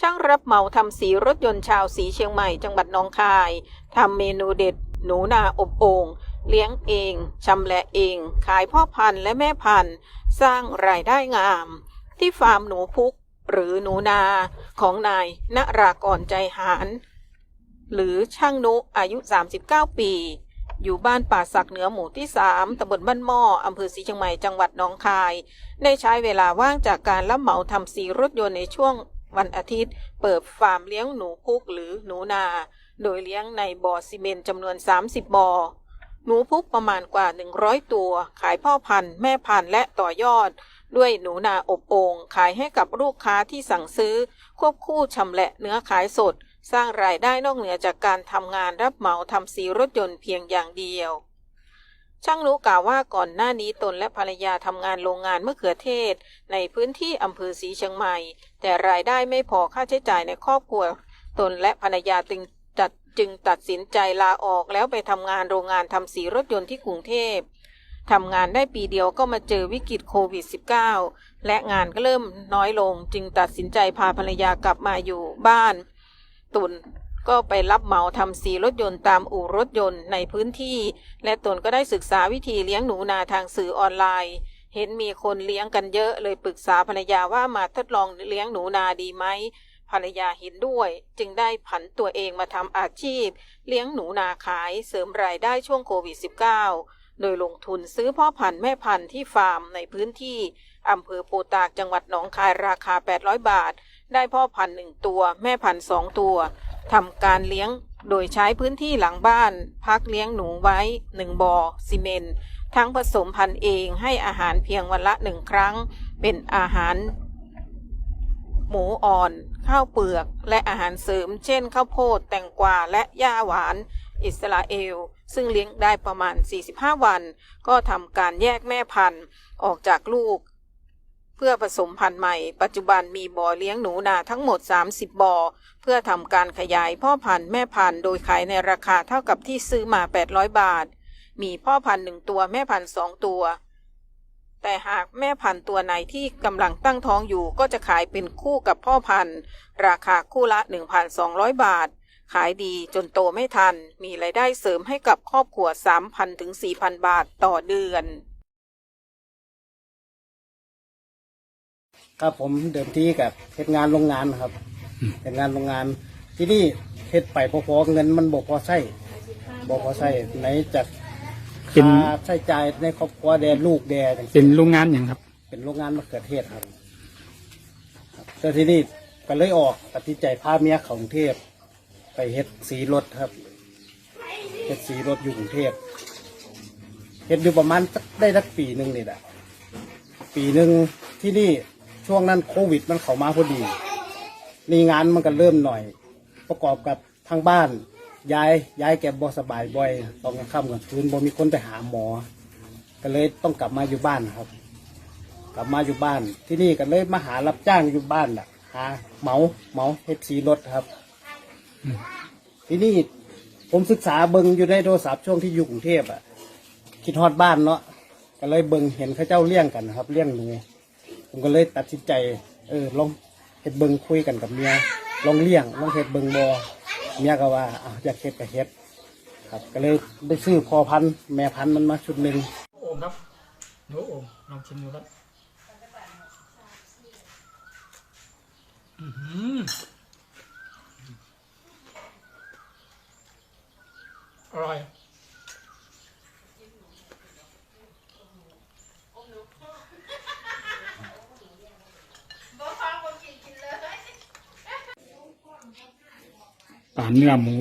ช่างรับเหมาทำสีรถยนต์ชาวสีเชียงใหม่จังหวัดหนองคายทำเมนูเด็ด หนูนาอบโอ่งเลี้ยงเองชำแหละเอง ขายพ่อพันธุ์และแม่พันธุ์ สร้างรายได้งาม ที่ฟาร์มหนูพุก หรือหนูนาของนายณรากรใจหาร หรือช่างนุอายุ 39 ปี อยู่บ้านป่าสักเหนือหมู่ที่ 3ตำบลบ้านหม้ออำเภอศรีเชียงใหม่จังหวัดหนองคาย ได้ใช้เวลาว่างจากการรับเหมาทำสีรถยนต์ในช่วง วันอาทิตย์ เปิดฟาร์มเลี้ยงหนูพุกหรือหนูนา โดยเลี้ยงในบ่อซีเมนต์จำนวน 30 บ่อ หนูพุกประมาณกว่า 100 ตัว ขายพ่อพันธุ์แม่พันธุ์และต่อยอด ด้วยหนูนาอบโอ่งขายให้กับลูกค้าที่สั่งซื้อ ควบคู่ชำแหละเนื้อขายสด สร้างรายได้นอกเหนือจากการทำงานรับเหมาทำสีรถยนต์เพียงอย่างเดียว ช่างนุกล่าวว่าก่อนหน้านี้ตนและภรรยาทำงานโรงงานมะเขือเทศ ในพื้นที่อำเภอศรีเชียงใหม่ แต่รายได้ไม่พอค่าใช้จ่ายในครอบครัว ตนและภรรยาจึงจัดจึงตัดสินใจลาออกแล้วไปทำงานโรงงานทำสีรถยนต์ที่กรุงเทพทำงานได้ปีเดียวก็มาเจอวิกฤตโควิด -19 และงานก็เริ่มน้อยลง จึงตัดสินใจพาภรรยากลับมาอยู่บ้านตุน ก็ไปรับเหมาทำสีรถยนต์ตามอู่รถยนต์ในพื้นที่ และตนก็ได้ศึกษาวิธีเลี้ยงหนูนาทางสื่อออนไลน์ เห็นมีคนเลี้ยงกันเยอะเลยปรึกษาภรรยาว่ามาทดลองเลี้ยงหนูนาดีไหมภรรยาเห็นด้วย จึงได้ผันตัวเองมาทำอาชีพ เลี้ยงหนูนาขายเสริมรายได้ช่วงโควิด -19 โดยลงทุนซื้อพ่อพันธุ์แม่พันธุ์ที่ฟาร์มในพื้นที่อำเภอโปตากจังหวัดหนองคายราคา 800 บาท ได้พ่อพันธุ์หนึ่งตัว แม่พันธุ์สองตัว ทำการเลี้ยงโดยใช้พื้นที่หลังบ้าน พักเลี้ยงหนูไว้หนึ่งบ่อซีเมนต์ทั้งผสมพันธุ์เองให้อาหารเพียงวันละหนึ่งครั้ง เป็นอาหาร หมูอ่อน ข้าวเปลือกและอาหารเสริม เช่น ข้าวโพดแตงกวาและหญ้าหวาน อิสราเอล ซึ่งเลี้ยงได้ประมาณ 45 วัน ก็ทำการแยกแม่พันธุ์ออกจากลูก พื่อผสมพันธุ์ใหม่ ปัจจุบันมีบ่อเลี้ยงหนูนาทั้งหมด 30 บ่อ เพื่อทำการขยายพ่อพันธุ์แม่พันธุ์โดยขายในราคาเท่ากับที่ซื้อมา 800 บาท มีพ่อพันธุ์หนึ่งตัวแม่พันธุ์สองตัว แต่หากแม่พันธุ์ตัวไหนที่กำลังตั้งท้องอยู่ก็จะขายเป็นคู่กับพ่อพันธุ์ ราคาคู่ละ 1,200 บาท ขายดีจนโตไม่ทัน มีรายได้เสริมให้กับครอบครัว 3,000ถึง4,000 บาทต่อเดือน ครับผมเดิมทีกับเฮ็ดงานโรงงานครับเฮ็ดงานโรงงาน ที่นี่เฮ็ดไปพอๆเงินมันบ่พอใช้บ่พอใช้ไหนจากเป็น ค่าใช้จ่ายในครอบครัวแดลูกแดจังซี้เป็นโรงงานอย่างครับ เป็นโรงงานมะเขือเทศครับครับแต่ที่นี่ก็เลยออกตัดสินใจพาเมียเขากรุงเทพ ไปเฮ็ดสีรถครับเฮ็ดสีรถอยู่กรุงเทพเฮ็ดอยู่ประมาณสักได้สักปีหนึ่งนี่แหละปีหนึ่งที่นี่ ช่วงนั้นโควิดมันเข้ามาพอดีนี่งานมันก็เริ่มหน่อย ประกอบกับทางบ้านยายยายแกบ่สบายบ่อยตอนกลางค่ำกลางคืนบ่มีคนไปหาหมอ ก็เลยต้องกลับมาอยู่บ้านครับ กลับมาอยู่บ้าน ที่นี่ก็เลยมาหารับจ้างอยู่บ้านน่ะ หาเหมาเหมาเฮ็ดสีรถครับ ที่นี่ผมศึกษาเบิงอยู่ในโทรศัพท์ช่วงที่อยู่กรุงเทพอะคิดฮอดบ้านเนาะก็เลยเบิงเห็นเขาเจ้าเลี้ยงกันครับเลี้ยงหนู ผมก็เลยตัดสินใจ เออลองเฮ็ดเบิงคุยกันกับเมียลองเลี้ยงลองเฮ็ดเบิงบอเมียก็ว่าออยากเฮ็ดก็เฮ็ดครับก็เลยได้ซื้อพอพันธุ์แม่พันธุ์มันมาชุดหนึ่งโอ่งครับหนูโอมลองชิมดูครับ อือหือ ป่าเนื้อหมู